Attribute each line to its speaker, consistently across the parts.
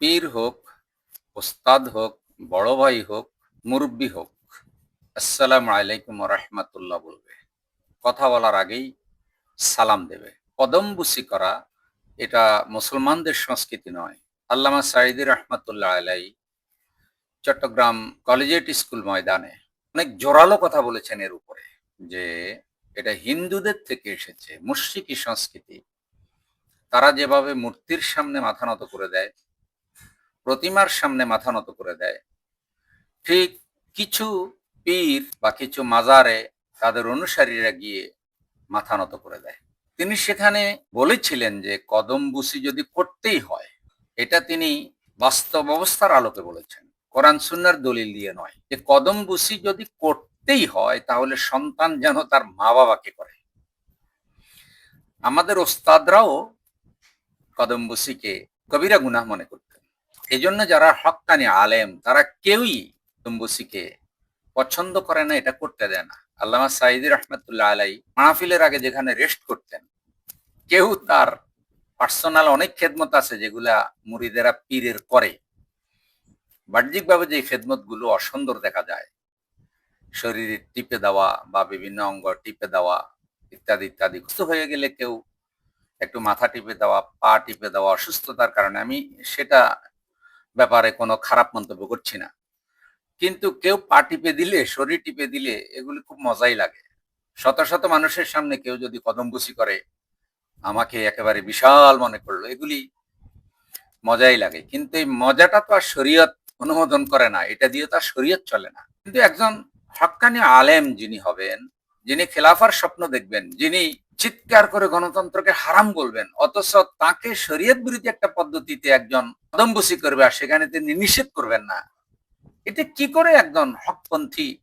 Speaker 1: পীর হোক, ওস্তাদ হোক, বড় ভাই হোক, মুরব্বী হোক, আসসালামু আলাইকুম রহমাতুল্লাহ বলবে। কথা বলার আগেই সালাম দেবে। কদম বুসি করা, এটা মুসলমানদের সংস্কৃতি নয়। আল্লামা সাইদি রহমাতুল্লাহ আলাই চট্টগ্রাম কলেজিয়েট স্কুল ময়দানে অনেক জোরালো কথা বলেছেন এর উপরে, যে এটা হিন্দুদের থেকে এসেছে, মুশরিকি সংস্কৃতি। তারা যেভাবে মূর্তির সামনে মাথা নত করে দেয় প্রতিমার সামনে মাথা নত করে দেয়। ঠিক কিছু পীর বা কিছু মাজারে তাদের অনুসারীরা গিয়ে মাথা নত করে দেয়। তিনি সেখানে বলেছিলেন যে, কদম বুসি যদি করতেই হয়, এটা তিনি বাস্তব অবস্থার আলোকে বলেছেন। কোরআন সুন্নার দলিল দিয়ে নয়। যে কদম বুসি যদি করতেই হয়, তাহলে সন্তান যেন তার মা বাবাকে করে। আমাদের ওস্তাদরাও কদম বুসিকে কবিরা গুনাহ মনে করতেন এই জন্য যারা হক্কানি আলেম, তারা কেউই কদম্বুসিকে পছন্দ করে না, এটা করতে দেয় না। আল্লামা সাইদি রহমতুল্লাহ আলাই মাহফিলের আগে যেখানে রেস্ট করতেন, কেউ তার পার্সোনাল অনেক খেদমত আছে যেগুলা মুরিদেরা পীরের করে। বাহ্যিকভাবে যে খেদমতগুলো অসুন্দর দেখা যায়, শরীরে টিপে দেওয়া বা বিভিন্ন অঙ্গ টিপে দেওয়া ইত্যাদি ইত্যাদি। সুস্থ হয়ে গেলে কেউ একটু মাথা টিপে দেওয়া, পা টিপে দেওয়া অসুস্থতার কারণে আমি সেটা ব্যাপারে কোনো খারাপ মন্তব্য করছি না। কিন্তু কেউ পা টিপে দিলে, শরীর টিপে দিলে এগুলি খুব মজাই লাগে। শত শত মানুষের সামনে কেউ যদি কদমবুসি করে, আমাকে একেবারে বিশাল মনে করল, এগুলি মজাই লাগে। কিন্তু এই মজাটা তো আর শরীয়ত অনুমোদন করে না, এটা দিয়ে তো আর শরীয়ত চলে না। কিন্তু একজন হক্কানি আলেম যিনি হবেন, যিনি খেলাফার স্বপ্ন দেখবেন, যিনি চিৎকার করে গণতন্ত্রকে হারাম বলবেন, অথচ তাকে শরীয়ত বিরোধী একটা পদ্ধতিতে একজন কদমবুসি করবে আর সেখানে তিনি নিষেধ করবেন না। এটা কি করে একজন হকপন্থী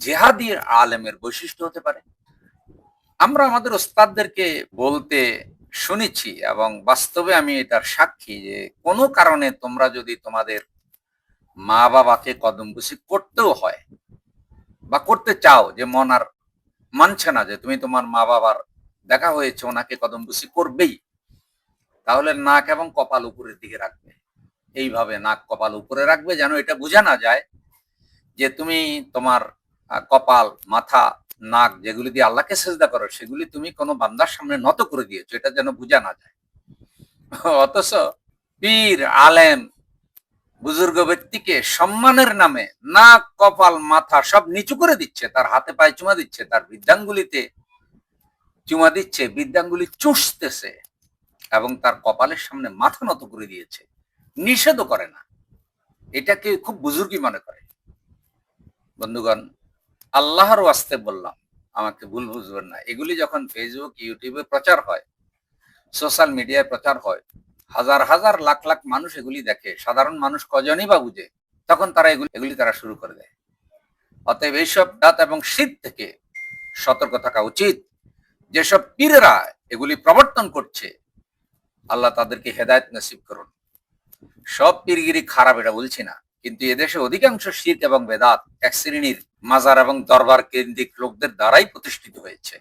Speaker 1: জেহাদি আলেমের বৈশিষ্ট্য হতে পারে? আমরা আমাদের ওস্তাদদেরকে বলতে শুনেছি এবং বাস্তবে আমি এটার সাক্ষী যে কোনো কারণে তোমরা যদি তোমাদের মা বাবাকে কদমবুসি করতেও হয় বা করতে চাও যে মন আর মানছে না যে তুমি তোমার মা বাবার দেখা হয়েছে, ওনাকে কদমবুসি করবেই। তাহলে নাক এবং কপাল উপরের দিকে রাখবে। এইভাবে নাক কপাল উপরে রাখবে যেন এটা বোঝা না যায় যে তুমি তোমার কপাল, মাথা, নাক যেগুলি দিয়ে আল্লাহকে সেজদা করো, সেগুলি তুমি কোনো বান্দার সামনে নত করে দিয়েছ, এটা যেন বোঝা না যায়। অথচ পীর, আলেম বুজুর্গ ব্যক্তিকে সম্মানের নামে নাক, কপাল, মাথা সব নিচু করে দিচ্ছে, তার হাতে পায়ে চুমা দিচ্ছে, তার বৃদ্ধাঙ্গুলিতে চুমা দিচ্ছে, বৃদ্ধাঙ্গুলি চুষতেছে এবং তার কপালের সামনে মাথা নত করে দিয়েছে। নিষেধও করে না। এটাকে খুব বুজুর্গি মনে করে। বন্ধুগণ, আল্লাহর ওয়াস্তে বললাম, আমাকে ভুল বুঝবেন না। এগুলি যখন ফেসবুক ইউটিউবে প্রচার হয় সোশ্যাল মিডিয়ায় প্রচার হয় হাজার হাজার লাখ লাখ মানুষ এগুলি দেখে, সাধারণ মানুষ কজনই বা বুঝে, তখন তারা এগুলি এগুলি তারা শুরু করে দেয়। অতএব এইসব দাঁত এবং শীত থেকে সতর্ক থাকা উচিত। যেসব পীরেরা এগুলি প্রবর্তন করছে, আল্লাহ তাদেরকে হেদায়ত নসিব করুন। সব পীরগিরি খারাপ, এটা বলছি না। কিন্তু এদেশে অধিকাংশ শীত এবং বেদাত এক শ্রেণির মাজার এবং দরবার কেন্দ্রিক লোকদের দ্বারাই প্রতিষ্ঠিত হয়েছে।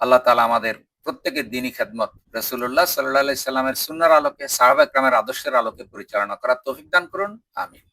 Speaker 1: আল্লাহ তালা আমাদের প্রত্যেকের দিনই খেদমত। রসুল্লাহ সাল্লাহ সাল্লামের সুন্নার আলোকে সাহাবা একরামের আদর্শের আলোকে পরিচালনা করার তৌফিক দান করুন। আমিন।